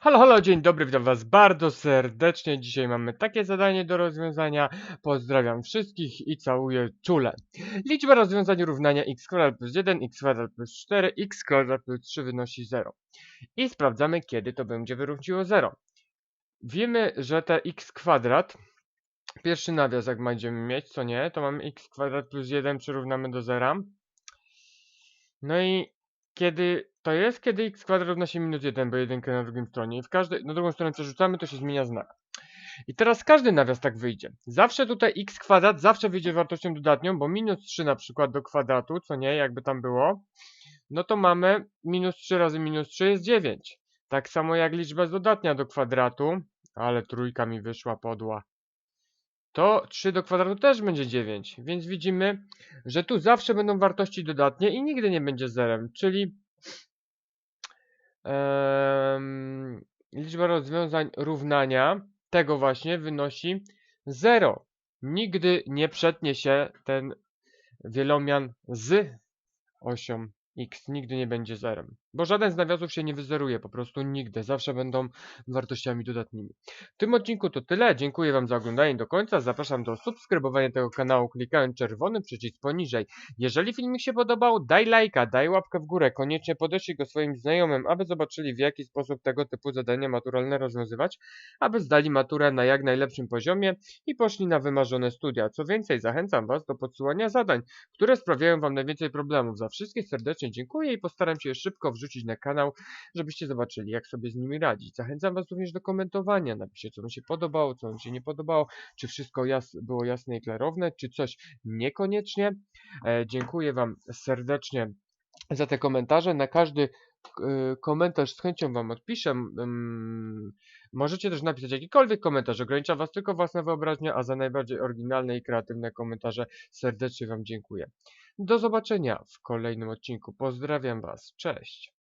Halo, halo, dzień dobry, witam was bardzo serdecznie. Dzisiaj mamy takie zadanie do rozwiązania. Pozdrawiam wszystkich i całuję czule. Liczba rozwiązań równania x kwadrat plus 1, x kwadrat plus 4, x kwadrat plus 3 wynosi 0. I sprawdzamy, kiedy to będzie wyrówniło 0. Wiemy, że te x kwadrat, pierwszy nawias jak będziemy mieć, co nie, to mamy x kwadrat plus 1 przyrównamy do 0. No i kiedy to jest, kiedy x kwadrat równa się minus 1, bo jedynkę na drugim stronie. I w każdej, na drugą stronę przerzucamy, to się zmienia znak. I teraz każdy nawias tak wyjdzie. Zawsze tutaj x kwadrat zawsze wyjdzie wartością dodatnią, bo minus 3 na przykład do kwadratu, co nie, jakby tam było, no to mamy minus 3 razy minus 3 jest 9. Tak samo jak liczba dodatnia do kwadratu, ale trójka mi wyszła podła. To 3 do kwadratu też będzie 9, więc widzimy, że tu zawsze będą wartości dodatnie i nigdy nie będzie zerem, czyli liczba rozwiązań równania tego właśnie wynosi 0. Nigdy nie przetnie się ten wielomian z osią x, nigdy nie będzie zerem. Bo żaden z nawiasów się nie wyzeruje, po prostu nigdy, zawsze będą wartościami dodatnimi. W tym odcinku to tyle, dziękuję Wam za oglądanie do końca, zapraszam do subskrybowania tego kanału klikając czerwony przycisk poniżej. Jeżeli filmik się podobał, daj lajka, daj łapkę w górę, koniecznie podeślij go swoim znajomym, aby zobaczyli w jaki sposób tego typu zadania maturalne rozwiązywać, aby zdali maturę na jak najlepszym poziomie i poszli na wymarzone studia. Co więcej, zachęcam Was do podsyłania zadań, które sprawiają Wam najwięcej problemów. Za wszystkie serdecznie dziękuję i postaram się szybko wrzucić na kanał, żebyście zobaczyli jak sobie z nimi radzić. Zachęcam Was również do komentowania, napiszcie co Wam się podobało, co Wam się nie podobało, czy wszystko jas było jasne i klarowne, czy coś niekoniecznie. E, dziękuję Wam serdecznie za te komentarze. Na każdy e, komentarz z chęcią Wam odpiszę. Ym, możecie też napisać jakikolwiek komentarz, ogranicza Was tylko własna wyobraźnia, a za najbardziej oryginalne i kreatywne komentarze serdecznie Wam dziękuję. Do zobaczenia w kolejnym odcinku. Pozdrawiam Was. Cześć.